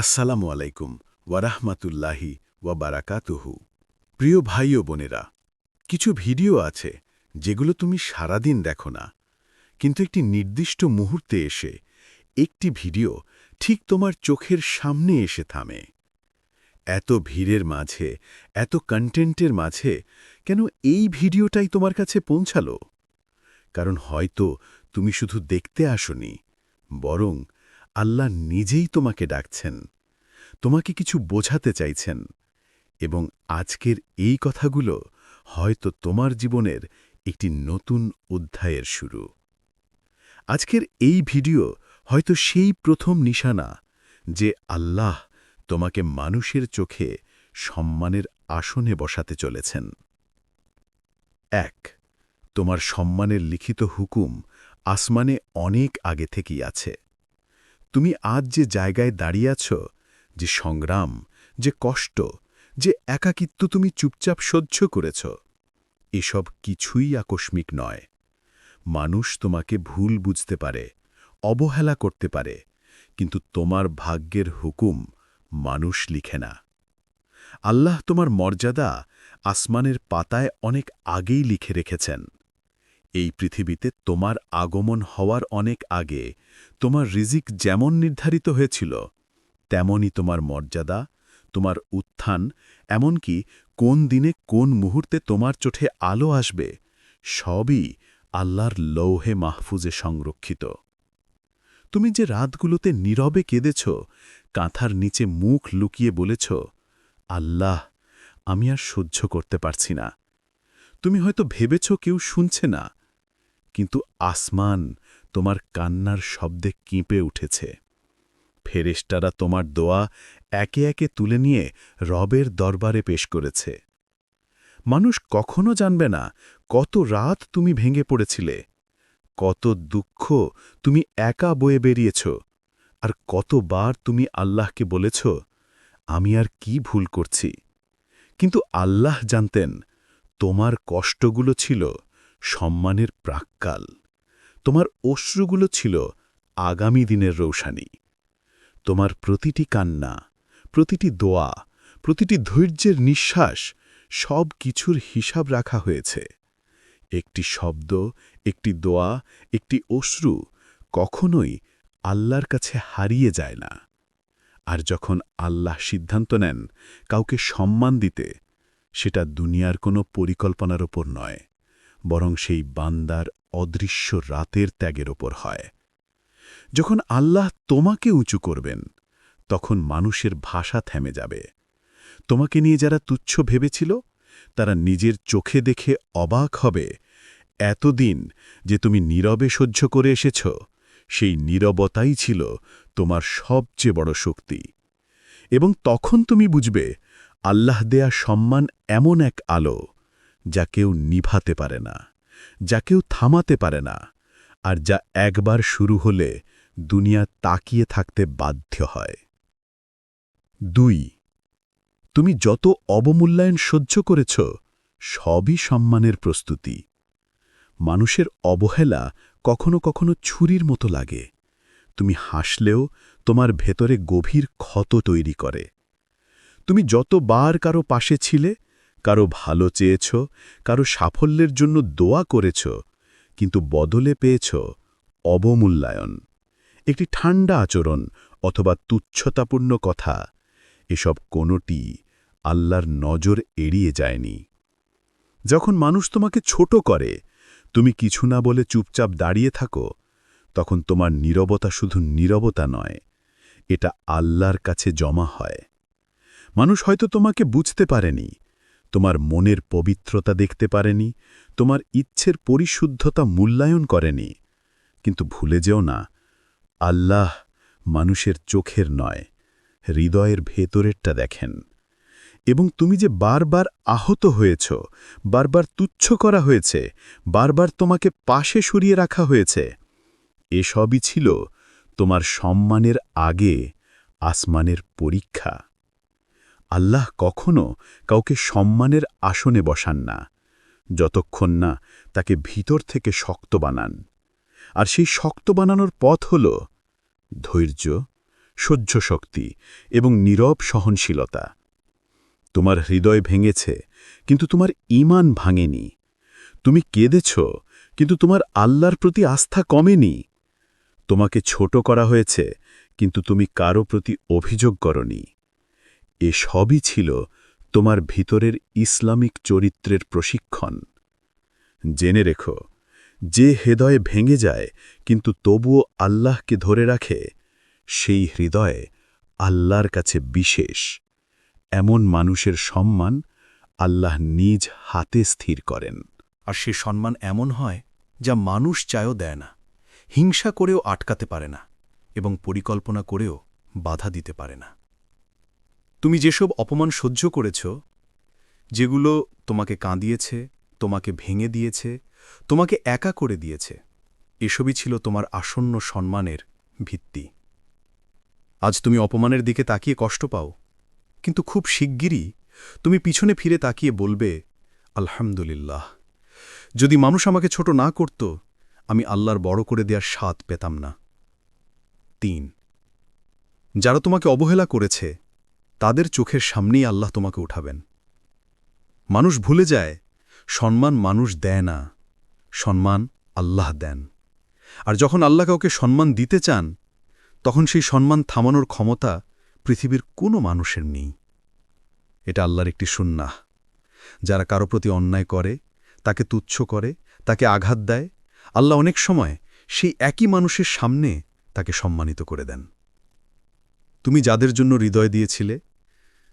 আসসালামু আলাইকুম ওয়ারাহমাতুল্লাহি ওয়া বারাকাতুহু প্রিয় ভাই ও বোনেরা, কিছু ভিডিও আছে যেগুলো তুমি সারাদিন দেখো না, কিন্তু একটি নির্দিষ্ট মুহূর্তে এসে একটি ভিডিও ঠিক তোমার চোখের সামনে এসে থামে। এত ভিড়ের মাঝে, এত কন্টেন্টের মাঝে কেন এই ভিডিওটাই তোমার কাছে পৌঁছালো? কারণ হয়তো তুমি শুধু দেখতে আসনি, বরং আল্লাহ নিজেই তোমাকে ডাকছেন। তোমাকে কিছু বোঝাতে চাইছেন। এবং আজকের এই কথাগুলো হয়তো তোমার জীবনের একটি নতুন অধ্যায়ের শুরু। আজকের এই ভিডিও হয়তো সেই প্রথম নিশানা যে আল্লাহ তোমাকে মানুষের চোখে সম্মানের আসনে বসাতে চলেছেন। এক, তোমার সম্মানের লিখিত হুকুম আসমানে অনেক আগে থেকেই আছে। তুমি আজ যে জায়গায় দাঁড়িয়ে আছো, যে সংগ্রাম, যে কষ্ট, যে একাকিত্ব তুমি চুপচাপ সহ্য করেছ, এসব কিছুই আকস্মিক নয়। মানুষ তোমাকে ভুল বুঝতে পারে, অবহেলা করতে পারে, কিন্তু তোমার ভাগ্যের হুকুম মানুষ লিখে না। আল্লাহ তোমার মর্যাদা আসমানের পাতায় অনেক আগেই লিখে রেখেছেন। এই পৃথিবীতে তোমার আগমন হওয়ার অনেক আগে তোমার রিজিক যেমন নির্ধারিত হয়েছিল, তেমনই তোমার মর্যাদা, তোমার উত্থান, এমনকি কোন দিনে কোন মুহূর্তে তোমার চোখে আলো আসবে, সবই আল্লাহর লৌহে মাহফুজে সংরক্ষিত। তুমি যে রাতগুলোতে নীরবে কেঁদেছ, কাঁথার নিচে মুখ লুকিয়ে বলেছ, আল্লাহ, আমি আর সহ্য করতে পারছি না। তুমি হয়তো ভেবেছ কেউ শুনছে না কিন্তু আসমান তোমার কান্নার শব্দে কিঁপে উঠেছে। ফেরেস্টারা তোমার দোয়া একে একে তুলে নিয়ে রবের দরবারে পেশ করেছে। মানুষ কখনো জানবে না কত রাত তুমি ভেঙে পড়েছিলে, কত দুঃখ তুমি একা বয়ে বেরিয়েছ, আর কতবার তুমি আল্লাহকে বলেছ, আমি আর কি ভুল করছি? কিন্তু আল্লাহ জানতেন তোমার কষ্টগুলো ছিল সম্মানের প্রাক্কাল। তোমার অশ্রুগুলো ছিল আগামী দিনের রৌশানী। তোমার প্রতিটি কান্না, প্রতিটি দোয়া, প্রতিটি ধৈর্যের নিঃশ্বাস সব কিছুর হিসাব রাখা হয়েছে। একটি শব্দ, একটি দোয়া, একটি অশ্রু কখনোই আল্লাহর কাছে হারিয়ে যায় না। আর যখন আল্লাহ সিদ্ধান্ত নেন কাউকে সম্মান দিতে, সেটা দুনিয়ার কোনো পরিকল্পনার ওপর নয়। বরং সেই বান্দার অদৃশ্য রাতের ত্যাগের ওপর হয়। যখন আল্লাহ তোমাকে উঁচু করবেন, তখন মানুষের ভাষা থেমে যাবে। তোমাকে নিয়ে যারা তুচ্ছ ভেবেছিল, তারা নিজের চোখে দেখে অবাক হবে। এতদিন যে তুমি নীরবে সহ্য করে এসেছ, সেই নীরবতাই ছিল তোমার সবচেয়ে বড় শক্তি। এবং তখন তুমি বুঝবে, আল্লাহ দেয়া সম্মান এমন এক আলো। যা কেউ নিভাতে পারে না, যা কেউ থামাতে পারে না, আর যা একবার শুরু হলে দুনিয়া তাকিয়ে থাকতে বাধ্য হয়। দুই, তুমি যত অবমূল্যায়ন সহ্য করেছ, সবই সম্মানের প্রস্তুতি। মানুষের অবহেলা কখনো কখনো ছুরির মতো লাগে। তুমি হাসলেও তোমার ভেতরে গভীর ক্ষত তৈরি করে। তুমি যতবার কারও পাশে ছিলে কারও ভালো চেয়েছ, কারও সাফল্যের জন্য দোয়া করেছ, কিন্তু বদলে পেয়েছ অবমূল্যায়ন। একটি ঠান্ডা আচরণ অথবা তুচ্ছতাপূর্ণ কথা, এসব কোনোটি আল্লাহর নজর এড়িয়ে যায়নি। যখন মানুষ তোমাকে ছোট করে, তুমি কিছু না বলে চুপচাপ দাঁড়িয়ে থাকো, তখন তোমার নীরবতা শুধু নীরবতা নয়, এটা আল্লাহর কাছে জমা হয়। মানুষ হয়তো তোমাকে বুঝতে পারেনি তোমার মনের পবিত্রতা দেখতে পারেনি, তোমার ইচ্ছের পরিশুদ্ধতা মূল্যায়ন করেনি। কিন্তু ভুলে যেও না, আল্লাহ মানুষের চোখের নয়, হৃদয়ের ভেতরেরটা দেখেন। এবং তুমি যে বারবার আহত হয়েছ, বারবার তুচ্ছ করা হয়েছে, বারবার তোমাকে পাশে সরিয়ে রাখা হয়েছে, এসবই ছিল তোমার সম্মানের আগে আসমানের পরীক্ষা। আল্লাহ কখনো কাউকে সম্মানের আসনে বসান না, যতক্ষণ না তাকে ভিতর থেকে শক্ত বানান। আর সেই শক্ত বানানোর পথ হল ধৈর্য, সহ্য শক্তি এবং নীরব সহনশীলতা। তোমার হৃদয় ভেঙেছে, কিন্তু তোমার ঈমান ভাঙেনি। তুমি কেঁদেছ, কিন্তু তোমার আল্লাহর প্রতি আস্থা কমেনি। তোমাকে ছোট করা হয়েছে, কিন্তু তুমি কারও প্রতি অভিযোগ করনি। এ সবই ছিল তোমার ভিতরের ইসলামিক চরিত্রের প্রশিক্ষণ। জেনে রেখো, যে হৃদয়ে ভেঙে যায়, কিন্তু তবুও আল্লাহকে ধরে রাখে, সেই হৃদয়ে আল্লাহর কাছে বিশেষ। এমন মানুষের সম্মান আল্লাহ নিজ হাতে স্থির করেন। আর সে সম্মান এমন হয়, যা মানুষ চায়ও দেয় না, হিংসা করেও আটকাতে পারে না, এবং পরিকল্পনা করেও বাধা দিতে পারে না। তুমি যেসব অপমান সহ্য করেছ, যেগুলো তোমাকে কাঁদিয়েছে, তোমাকে ভেঙে দিয়েছে, তোমাকে একা করে দিয়েছে, এসবই ছিল তোমার আসন্ন সম্মানের ভিত্তি। আজ তুমি অপমানের দিকে তাকিয়ে কষ্ট পাও, কিন্তু খুব শিগগিরই তুমি পিছনে ফিরে তাকিয়ে বলবে, আলহামদুলিল্লাহ। যদি মানুষ আমাকে ছোট না করত, আমি আল্লাহর বড় করে দেওয়ার স্বাদ পেতাম না। তিন, যারা তোমাকে অবহেলা করেছে তাদের চোখের সামনেই আল্লাহ তোমাকে উঠাবেন। মানুষ ভুলে যায়, সম্মান মানুষ দেয় না, সম্মান আল্লাহ দেন। আর যখন আল্লাহ কাউকে সম্মান দিতে চান, তখন সেই সম্মান থামানোর ক্ষমতা পৃথিবীর কোনো মানুষের নেই। এটা আল্লাহর একটি সুন্নাহ। যারা কারও প্রতি অন্যায় করে, তাকে তুচ্ছ করে, তাকে আঘাত দেয়, আল্লাহ অনেক সময় সেই একই মানুষের সামনে তাকে সম্মানিত করে দেন। তুমি যাদের জন্য হৃদয় দিয়েছিলে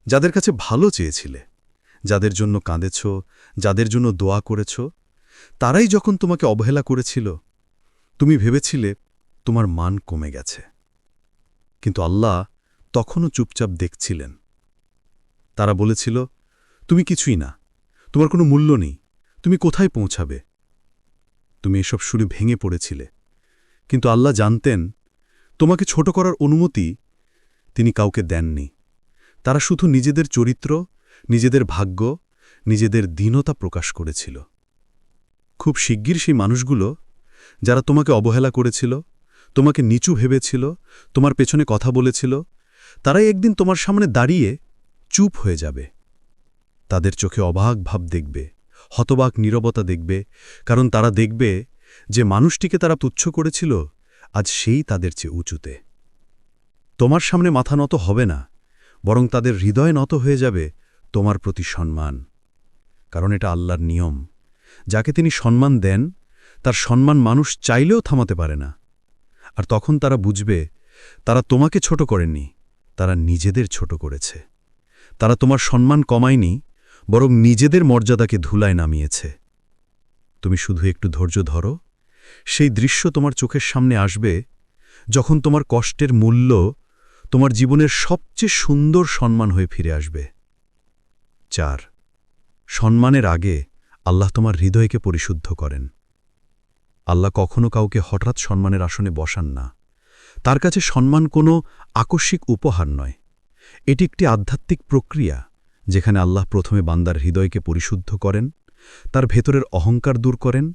যাদের কাছে ভালো চেয়েছিলে, যাদের জন্য কাঁদেছ, যাদের জন্য দোয়া করেছ, তারাই যখন তোমাকে অবহেলা করেছিল, তুমি ভেবেছিলে তোমার মান কমে গেছে। কিন্তু আল্লাহ তখনও চুপচাপ দেখছিলেন। তারা বলেছিল, তুমি কিছুই না, তোমার কোনো মূল্য নেই, তুমি কোথায় পৌঁছাবে? তুমি এসব শুনে ভেঙে পড়েছিলে। কিন্তু আল্লাহ জানতেন, তোমাকে ছোট করার অনুমতি তিনি কাউকে দেননি। তারা শুধু নিজেদের চরিত্র, নিজেদের ভাগ্য, নিজেদের দীনতা প্রকাশ করেছিল। খুব শিগগির সেই মানুষগুলো, যারা তোমাকে অবহেলা করেছিল, তোমাকে নিচু ভেবেছিল, তোমার পেছনে কথা বলেছিল, তারাই একদিন তোমার সামনে দাঁড়িয়ে চুপ হয়ে যাবে। তাদের চোখে অবাক ভাব দেখবে, হতবাক নীরবতা দেখবে, কারণ তারা দেখবে যে মানুষটিকে তারা তুচ্ছ করেছিল, আজ সেই তাদের চেয়ে উঁচুতে। তোমার সামনে মাথা নত হবে না বরং তাদের হৃদয় নত হয়ে যাবে তোমার প্রতি সম্মান। কারণ এটা আল্লাহর নিয়ম। যাকে তিনি সম্মান দেন, তার সম্মান মানুষ চাইলেও থামাতে পারে না। আর তখন তারা বুঝবে, তারা তোমাকে ছোট করেননি তারা নিজেদের ছোট করেছে। তারা তোমার সম্মান কমায়নি, বরং নিজেদের মর্যাদাকে ধুলায় নামিয়েছে। তুমি শুধু একটু ধৈর্য ধরো, সেই দৃশ্য তোমার চোখের সামনে আসবে, যখন তোমার কষ্টের মূল্য তোমার জীবনের সবচেয়ে সুন্দর সম্মান হয়ে ফিরে আসবে। চার, সম্মানের আগে আল্লাহ তোমার হৃদয়কে পরিশুদ্ধ করেন। আল্লাহ কখনো কাউকে হঠাৎ সম্মানের আসনে বসান না। তার কাছে সম্মান কোনো আকস্মিক উপহার নয়। এটি একটি আধ্যাত্মিক প্রক্রিয়া, যেখানে আল্লাহ প্রথমে বান্দার হৃদয়কে পরিশুদ্ধ করেন, তার ভেতরের অহংকার দূর করেন,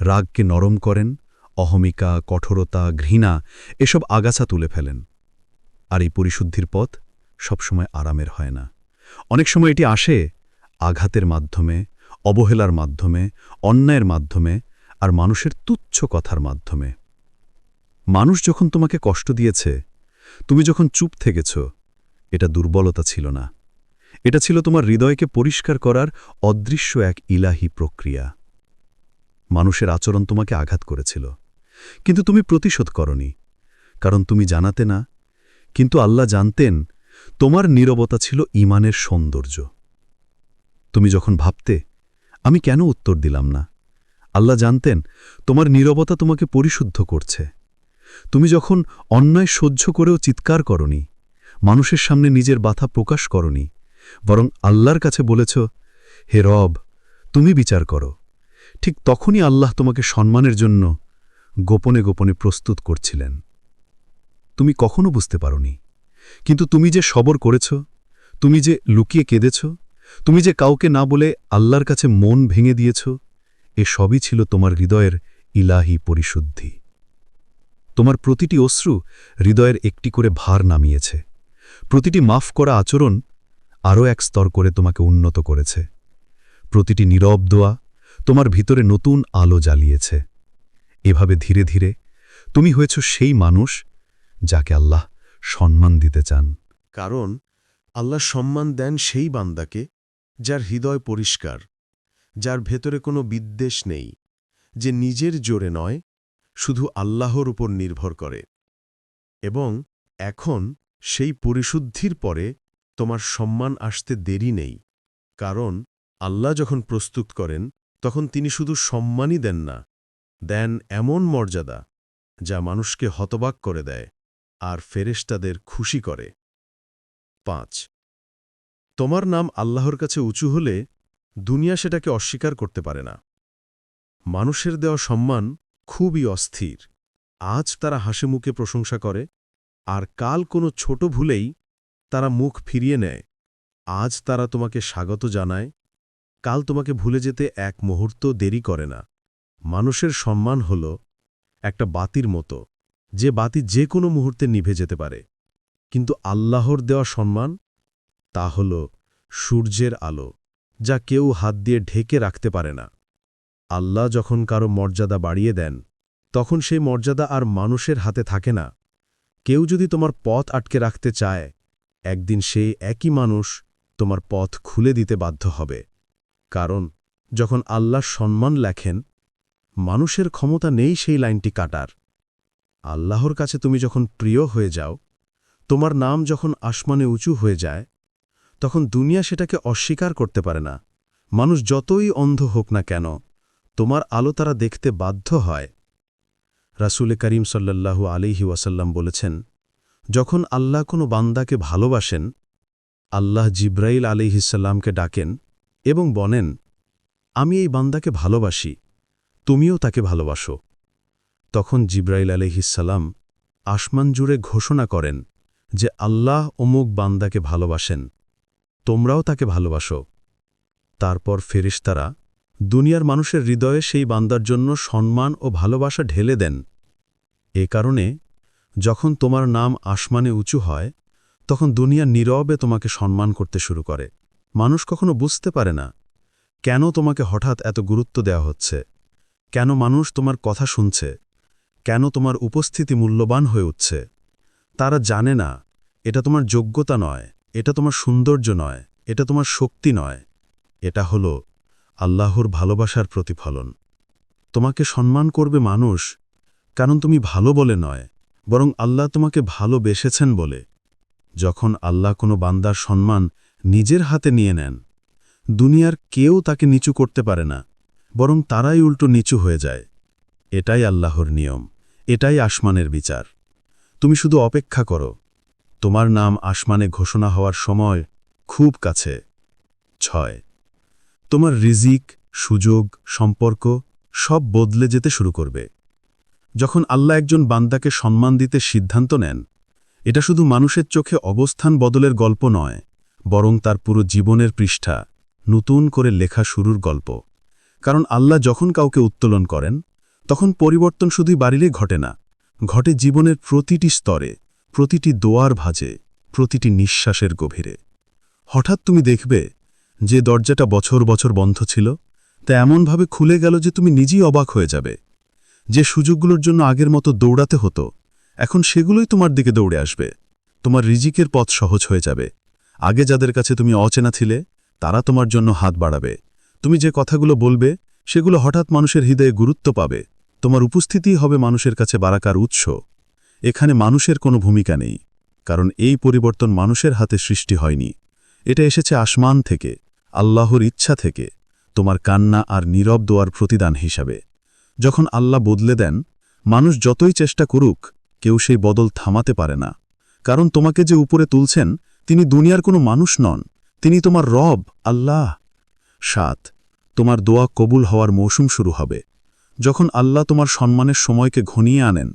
রাগকে নরম করেন, অহমিকা, কঠোরতা, ঘৃণা, এসব আগাছা তুলে ফেলেন। আর এই পরিশুদ্ধির পথ সবসময় আরামের হয় না। অনেক সময় এটি আসে আঘাতের মাধ্যমে, অবহেলার মাধ্যমে, অন্যায়ের মাধ্যমে আর মানুষের তুচ্ছ কথার মাধ্যমে। মানুষ যখন তোমাকে কষ্ট দিয়েছে, তুমি যখন চুপ থেকেছ, এটা দুর্বলতা ছিল না। এটা ছিল তোমার হৃদয়কে পরিষ্কার করার অদৃশ্য এক ইলাহি প্রক্রিয়া। মানুষের আচরণ তোমাকে আঘাত করেছিল। কিন্তু তুমি প্রতিশোধ করনি, কারণ তুমি জানাতে না কিন্তু আল্লাহ জানতেন, তোমার নীরবতা ছিল ইমানের সৌন্দর্য। তুমি যখন ভাবতে, আমি কেন উত্তর দিলাম না? আল্লাহ জানতেন, তোমার নীরবতা তোমাকে পরিশুদ্ধ করছে। তুমি যখন অন্যায় সহ্য করেও চিৎকার করনি, মানুষের সামনে নিজের বাথা প্রকাশ করনি, বরং আল্লাহর কাছে বলেছ, হে রব, তুমি বিচার করো। ঠিক তখনই আল্লাহ তোমাকে সম্মানের জন্য গোপনে গোপনে প্রস্তুত করছিলেন। তুমি কখনো বুঝতে পারোনি। কিন্তু তুমি যে সবর করেছ, তুমি যে লুকিয়ে কেঁদেছ, তুমি যে কাউকে না বলে আল্লাহর কাছে মন ভেঙে দিয়েছ, এ সবই ছিল তোমার হৃদয়ের ইলাহি পরিশুদ্ধি। তোমার প্রতিটি অশ্রু হৃদয়ের একটি করে ভার নামিয়েছে। প্রতিটি মাফ করা আচরণ আরও এক স্তর করে তোমাকে উন্নত করেছে। প্রতিটি নীরব দোয়া তোমার ভিতরে নতুন আলো জ্বালিয়েছে। এভাবে ধীরে ধীরে তুমি হয়েছ সেই মানুষ যাকে আল্লাহ সম্মান দিতে চান। কারণ আল্লাহ সম্মান দেন সেই বান্দাকে যার হৃদয় পরিষ্কার, যার ভেতরে কোনো বিদ্বেষ নেই, যে নিজের জোরে নয়, শুধু আল্লাহর উপর নির্ভর করে। এবং এখন সেই পরিশুদ্ধির পরে তোমার সম্মান আসতে দেরি নেই, কারণ আল্লাহ যখন প্রস্তুত করেন, তখন তিনি শুধু সম্মানই দেন না, দেন এমন মর্যাদা যা মানুষকে হতবাক করে দেয়। আর ফেরেশতাদের খুশি করে। পাঁচ, তোমার নাম আল্লাহর কাছে উঁচু হলে দুনিয়া সেটাকে অস্বীকার করতে পারে না। মানুষের দেওয়া সম্মান খুবই অস্থির। আজ তারা হাসি মুখে প্রশংসা করে, আর কাল কোনো ছোট ভুলেই তারা মুখ ফিরিয়ে নেয়। আজ তারা তোমাকে স্বাগত জানায়, কাল তোমাকে ভুলে যেতে এক মুহূর্ত দেরি করে না। মানুষের সম্মান হল একটা বাতির মতো। যে বাতি যে কোনো মুহূর্তে নিভে যেতে পারে। কিন্তু আল্লাহর দেওয়া সম্মান তা হল সূর্যের আলো, যা কেউ হাত দিয়ে ঢেকে রাখতে পারে না। আল্লাহ যখন কারও মর্যাদা বাড়িয়ে দেন, তখন সেই মর্যাদা আর মানুষের হাতে থাকে না। কেউ যদি তোমার পথ আটকে রাখতে চায়, একদিন সেই একই মানুষ তোমার পথ খুলে দিতে বাধ্য হবে। কারণ, যখন আল্লাহ সম্মান লেখেন, মানুষের ক্ষমতা নেই সেই লাইনটি কাটার। আল্লাহর কাছে তুমি যখন প্রিয় হয়ে যাও, তোমার নাম যখন আসমানে উঁচু হয়ে যায়, তখন দুনিয়া সেটাকে অস্বীকার করতে পারে না। মানুষ যতই অন্ধ হোক না কেন, তোমার আলো তারা দেখতে বাধ্য হয়। রাসুলে করিম সাল্লাল্লাহু আলিহি ওয়াসাল্লাম বলেছেন, যখন আল্লাহ কোনো বান্দাকে ভালোবাসেন, আল্লাহ জিব্রাইল আলিহিসাল্লামকে ডাকেন এবং বলেন, আমি এই বান্দাকে ভালোবাসি, তুমিও তাকে ভালোবাসো তখন জিব্রাইল আলিহিসাল্লাম আসমান জুড়ে ঘোষণা করেন যে আল্লাহ অমুক বান্দাকে ভালোবাসেন, তোমরাও তাকে ভালোবাসো। তারপর ফেরিস্তারা দুনিয়ার মানুষের হৃদয়ে সেই বান্দার জন্য সম্মান ও ভালোবাসা ঢেলে দেন। এ কারণে যখন তোমার নাম আসমানে উঁচু হয়, তখন দুনিয়া নীরবে তোমাকে সম্মান করতে শুরু করে। মানুষ কখনো বুঝতে পারে না, কেন তোমাকে হঠাৎ এত গুরুত্ব দেওয়া হচ্ছে? কেন মানুষ তোমার কথা শুনছে? কেন তোমার উপস্থিতি মূল্যবান হয়ে উঠছে? তারা জানে না, এটা তোমার যোগ্যতা নয়, এটা তোমার সৌন্দর্য নয়, এটা তোমার শক্তি নয়। এটা হল আল্লাহর ভালোবাসার প্রতিফলন। তোমাকে সম্মান করবে মানুষ, কারণ তুমি ভালো বলে নয়, বরং আল্লাহ তোমাকে ভালোবেসেছেন বলে। যখন আল্লাহ কোনো বান্দার সম্মান নিজের হাতে নিয়ে নেন, দুনিয়ার কেউ তাকে নিচু করতে পারে না, বরং তারাই উল্টো নিচু হয়ে যায়। এটাই আল্লাহর নিয়ম। এটাই আসমানের বিচার। তুমি শুধু অপেক্ষা করো। তোমার নাম আসমানে ঘোষণা হওয়ার সময় খুব কাছে। ছয়। তোমার রিজিক, সুযোগ, সম্পর্ক সব বদলে যেতে শুরু করবে। যখন আল্লাহ একজন বান্দাকে সম্মান দিতে সিদ্ধান্ত নেন, এটা শুধু মানুষের চোখে অবস্থান বদলের গল্প নয়, বরং তার পুরো জীবনের পৃষ্ঠা নতুন করে লেখা শুরুর গল্প। কারণ আল্লাহ যখন কাউকে উত্তোলন করেন তখন পরিবর্তন শুধুই বাড়িলে ঘটে না। ঘটে জীবনের প্রতিটি স্তরে, প্রতিটি দোয়ার ভাজে, প্রতিটি নিঃশ্বাসের গভীরে। হঠাৎ তুমি দেখবে যে দরজাটা বছর বছর বন্ধ ছিল, তা এমনভাবে খুলে গেল যে তুমি নিজেই অবাক হয়ে যাবে। যে সুযোগগুলোর জন্য আগের মতো দৌড়াতে হতো, এখন সেগুলোই তোমার দিকে দৌড়ে আসবে। তোমার রিজিকের পথ সহজ হয়ে যাবে। আগে যাদের কাছে তুমি অচেনা ছিলে, তারা তোমার জন্য হাত বাড়াবে। তুমি যে কথাগুলো বলবে, সেগুলো হঠাৎ মানুষের হৃদয়ে গুরুত্ব পাবে। তোমার উপস্থিতিই হবে মানুষের কাছে বারাকার উৎস। এখানে মানুষের কোনো ভূমিকা নেই, কারণ এই পরিবর্তন মানুষের হাতে সৃষ্টি হয়নি। এটা এসেছে আসমান থেকে, আল্লাহর ইচ্ছা থেকে, তোমার কান্না আর নীরব দোয়ার প্রতিদান হিসাবে। যখন আল্লাহ বদলে দেন, মানুষ যতই চেষ্টা করুক, কেউ সেই বদল থামাতে পারে না। কারণ তোমাকে যে উপরে তুলছেন, তিনি দুনিয়ার কোনো মানুষ নন, তিনি তোমার রব, আল্লাহ। সাত, তোমার দোয়া কবুল হওয়ার মৌসুম শুরু হবে। যখন আল্লাহ তোমার সম্মানের সময়কে ঘনিয়ে আনেন,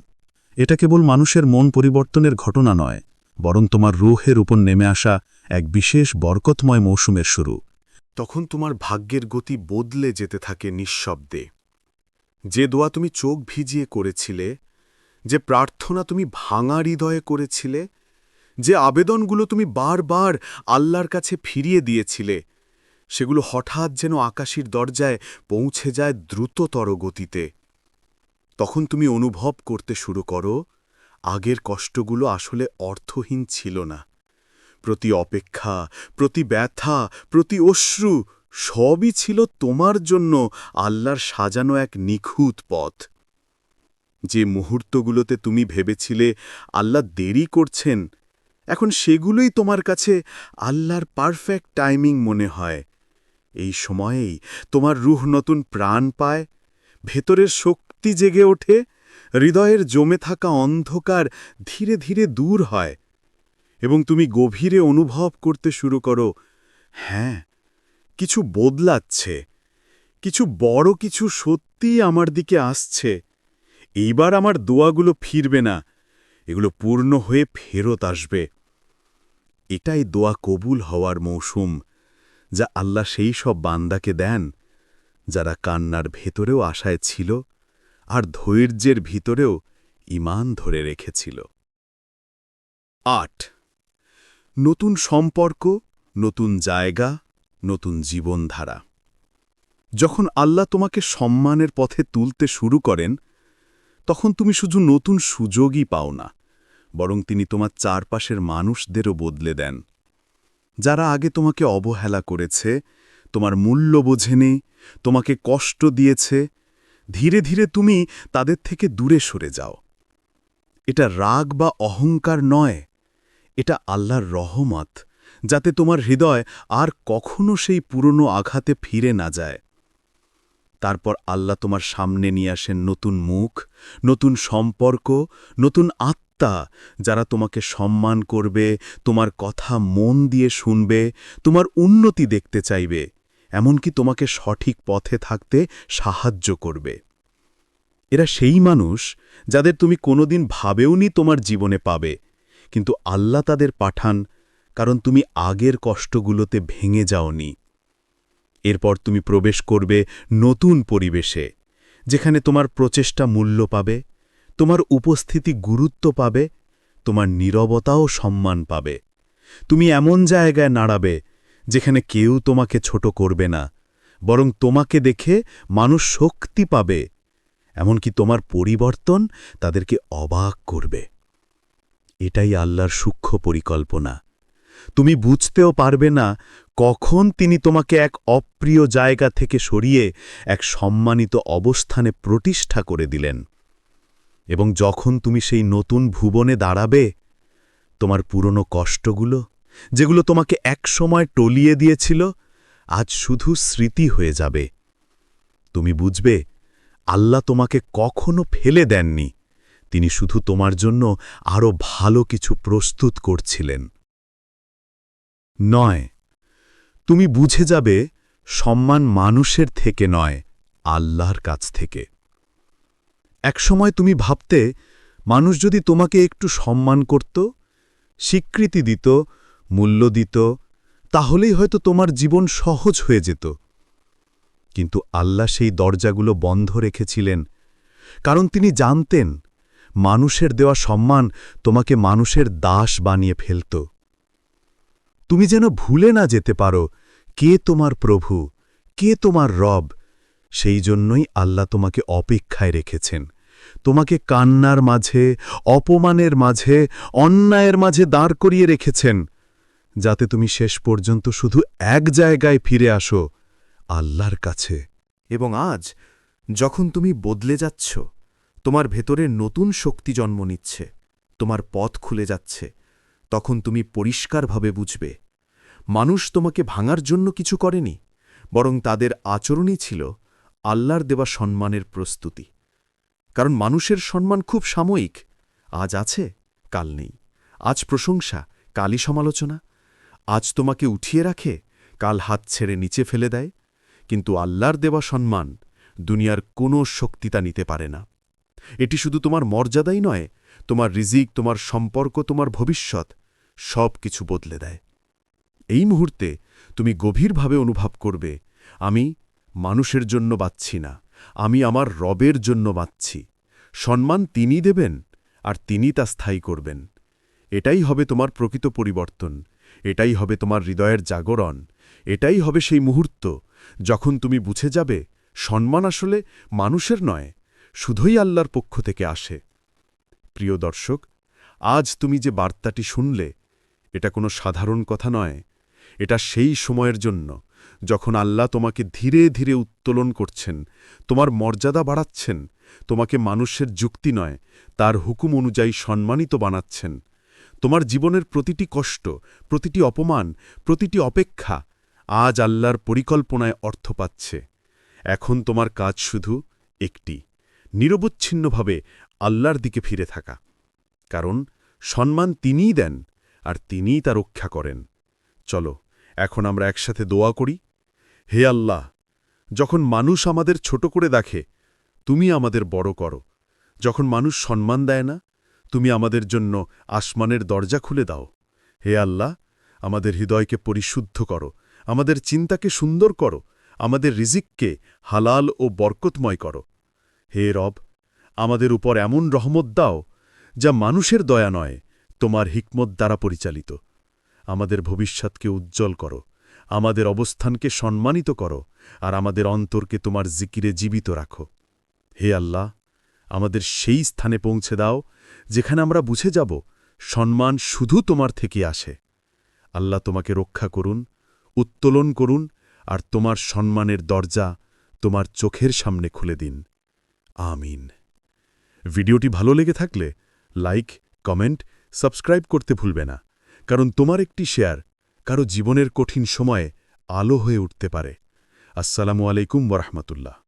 এটা কেবল মানুষের মন পরিবর্তনের ঘটনা নয়, বরং তোমার রুহের উপর নেমে আসা এক বিশেষ বরকতময় মৌসুমের শুরু। তখন তোমার ভাগ্যের গতি বদলে যেতে থাকে নিঃশব্দে। যে দোয়া তুমি চোখ ভিজিয়ে করেছিলে, যে প্রার্থনা তুমি ভাঙা হৃদয়ে করেছিলে, যে আবেদনগুলো তুমি বারবার আল্লাহর কাছে ফিরিয়ে দিয়েছিলে সেগুলো হঠাৎ যেন আকাশীর দরজায় পৌঁছে যায় দ্রুততর গতিতে। তখন তুমি অনুভব করতে শুরু করো, আগের কষ্টগুলো আসলে অর্থহীন ছিল না। প্রতি অপেক্ষা, প্রতি ব্যথা, প্রতি অশ্রু, সবই ছিল তোমার জন্য আল্লাহর সাজানো এক নিখুঁত পথ। যে মুহূর্তগুলোতে তুমি ভেবেছিলে আল্লাহ দেরি করছেন, এখন সেগুলোই তোমার কাছে আল্লাহর পারফেক্ট টাইমিং মনে হয়। এই সময়েই তোমার রুহ নতুন প্রাণ পায়, ভেতরের শক্তি জেগে ওঠে, হৃদয়ের জমে থাকা অন্ধকার ধীরে ধীরে দূর হয় এবং তুমি গভীরে অনুভব করতে শুরু করো হ্যাঁ কিছু বদলাচ্ছে, কিছু বড় কিছু সত্যিই আমার দিকে আসছে, এইবার আমার দোয়াগুলো ফিরবে না, এগুলো পূর্ণ হয়ে ফেরত আসবে। এটাই দোয়া কবুল হওয়ার মৌসুম। যা আল্লাহ সেই সব বান্দাকে দেন, যারা কান্নার ভেতরেও আশায় ছিল আর ধৈর্যের ভিতরেও ইমান ধরে রেখেছিল। আট, নতুন সম্পর্ক, নতুন জায়গা, নতুন জীবনধারা। যখন আল্লাহ তোমাকে সম্মানের পথে তুলতে শুরু করেন, তখন তুমি শুধু নতুন সুযোগই পাও না, বরং তিনি তোমার চারপাশের মানুষদেরও বদলে দেন। যারা আগে তোমাকে অবহেলা করেছে, তোমার মূল্য বোঝেনি, তোমাকে কষ্ট দিয়েছে, ধীরে ধীরে তুমি তাদের থেকে দূরে সরে যাও। এটা রাগ বা অহংকার নয়, এটা আল্লাহর রহমত, যাতে তোমার হৃদয় আর কখনো সেই পুরনো আঘাতে ফিরে না যায়। তারপর আল্লাহ তোমার সামনে নিয়ে আসেন নতুন মুখ, নতুন সম্পর্ক, নতুন আত্মা। যারা তোমাকে সম্মান করবে, তোমার কথা মন দিয়ে শুনবে, তোমার উন্নতি দেখতে চাইবে, এমনকি তোমাকে সঠিক পথে থাকতে সাহায্য করবে। এরা সেই মানুষ যাদের তুমি কোনোদিন ভাবেওনি তোমার জীবনে পাবে, কিন্তু আল্লাহ তাদের পাঠান কারণ তুমি আগের কষ্টগুলোতে ভেঙে যাওনি। এরপর তুমি প্রবেশ করবে নতুন পরিবেশে, যেখানে তোমার প্রচেষ্টা মূল্য পাবে। তোমার উপস্থিতি গুরুত্ব পাবে, তোমার নীরবতাও সম্মান পাবে। তুমি এমন জায়গায় নাড়াবে, যেখানে কেউ তোমাকে ছোট করবে না, বরং তোমাকে দেখে মানুষ শক্তি পাবে, এমনকি তোমার পরিবর্তন তাদেরকে অবাক করবে। এটাই আল্লাহর সূক্ষ্ম পরিকল্পনা। তুমি বুঝতেও পারবে না কখন তিনি তোমাকে এক অপ্রিয় জায়গা থেকে সরিয়ে এক সম্মানিত অবস্থানে প্রতিষ্ঠা করে দিলেন। এবং যখন তুমি সেই নতুন ভুবনে দাঁড়াবে, তোমার পুরনো কষ্টগুলো, যেগুলো তোমাকে একসময় টলিয়ে দিয়েছিল, আজ শুধু স্মৃতি হয়ে যাবে। তুমি বুঝবে, আল্লাহ তোমাকে কখনো ফেলে দেননি। তিনি শুধু তোমার জন্য আরও ভালো কিছু প্রস্তুত করছিলেন। নয়, তুমি বুঝে যাবে, সম্মান মানুষের থেকে নয়, আল্লাহর কাছ থেকে। একসময় তুমি ভাবতে, মানুষ যদি তোমাকে একটু সম্মান করত, স্বীকৃতি দিত, মূল্য দিত, তাহলেই হয়তো তোমার জীবন সহজ হয়ে যেত। কিন্তু আল্লাহ সেই দরজাগুলো বন্ধ রেখেছিলেন, কারণ তিনি জানতেন, মানুষের দেওয়া সম্মান তোমাকে মানুষের দাস বানিয়ে ফেলত। তুমি যেন ভুলে না যেতে পারো, কে তোমার প্রভু, কে তোমার রব সেই জন্যই আল্লাহ তোমাকে অপেক্ষায় রেখেছেন। তোমাকে কান্নার মাঝে, অপমানের মাঝে, অন্যায়ের মাঝে দাঁড় করিয়ে রেখেছেন, যাতে তুমি শেষ পর্যন্ত শুধু এক জায়গায় ফিরে আসো, আল্লাহর কাছে। এবং আজ, যখন তুমি বদলে যাচ্ছ, তোমার ভেতরে নতুন শক্তি জন্ম নিচ্ছে, তোমার পথ খুলে যাচ্ছে, তখন তুমি পরিষ্কারভাবে বুঝবে, মানুষ তোমাকে ভাঙার জন্য কিছু করেনি, বরং তাদের আচরণই ছিল আল্লাহর দেওয়া সম্মানের প্রস্তুতি। কারণ মানুষের সম্মান খুব সাময়িক। আজ আছে, কাল নেই। আজ প্রশংসা, কালই সমালোচনা। আজ তোমাকে উঠিয়ে রাখে, কাল হাত ছেড়ে নিচে ফেলে দেয়। কিন্তু আল্লাহর দেওয়া সম্মান দুনিয়ার কোনো শক্তি তা নিতে পারে না। এটি শুধু তোমার মর্যাদাই নয়, তোমার রিজিক, তোমার সম্পর্ক, তোমার ভবিষ্যৎ, সব কিছু বদলে দেয়। এই মুহূর্তে তুমি গভীরভাবে অনুভব করবে, আমি মানুষের জন্য বাঁচছি না, আমি আমার রবের জন্য বাঁচছি। সম্মান তিনি দেবেন, আর তিনি তা স্থায়ী করবেন। এটাই হবে তোমার প্রকৃত পরিবর্তন, এটাই হবে তোমার হৃদয়ের জাগরণ, এটাই হবে সেই মুহূর্ত যখন তুমি বুঝে যাবে, সম্মান আসলে মানুষের নয়, শুধুই আল্লাহর পক্ষ থেকে আসে। প্রিয় দর্শক, আজ তুমি যে বার্তাটি শুনলে, এটা কোনো সাধারণ কথা নয়, এটা সেই সময়ের জন্য। যখন আল্লাহ তোমাকে ধীরে ধীরে উত্তোলন করছেন, তোমার মর্যাদা বাড়াচ্ছেন, তোমাকে মানুষের যুক্তি নয়, তার হুকুম অনুযায়ী সম্মানিত বানাচ্ছেন। তোমার জীবনের প্রতিটি কষ্ট, প্রতিটি অপমান, প্রতিটি অপেক্ষা আজ আল্লাহর পরিকল্পনায় অর্থ পাচ্ছে। এখন তোমার কাজ শুধু একটি, নিরবচ্ছিন্নভাবে আল্লাহর দিকে ফিরে থাকা। কারণ সম্মান তিনিই দেন আর তিনিই তা রক্ষা করেন। চলো এখন আমরা একসাথে দোয়া করি, হে আল্লাহ, যখন মানুষ আমাদের ছোট করে দেখে, তুমি আমাদের বড় করো। যখন মানুষ সম্মান দেয় না, তুমি আমাদের জন্য আসমানের দরজা খুলে দাও। হে আল্লাহ, আমাদের হৃদয়কে পরিশুদ্ধ করো, আমাদের চিন্তাকে সুন্দর করো, আমাদের রিজিককে হালাল ও বরকতময় করো। হে রব, আমাদের উপর এমন রহমত দাও, যা মানুষের দয়া নয়, তোমার হিকমত দ্বারা পরিচালিত। আমাদের ভবিষ্যৎকে উজ্জ্বল করো, আমাদের অবস্থানকে সম্মানিত করো, আর আমাদের অন্তরকে তোমার জিকিরে জীবিত রাখো। হে আল্লাহ, আমাদের সেই স্থানে পৌঁছে দাও, যেখানে আমরা বুঝে যাব সম্মান শুধু তোমার থেকে আসে। আল্লাহ তোমাকে রক্ষা করুন, উত্তোলন করুন, আর তোমার সম্মানের দরজা তোমার চোখের সামনে খুলে দিন। আমিন। ভিডিওটি ভালো লেগে থাকলে লাইক, কমেন্ট, সাবস্ক্রাইব করতে ভুলবে না। কারণ তোমার একটি শেয়ার কারও জীবনের কঠিন সময়ে আলো হয়ে উঠতে পারে। আসসালামু আলাইকুম ওরহমতুল্লাহ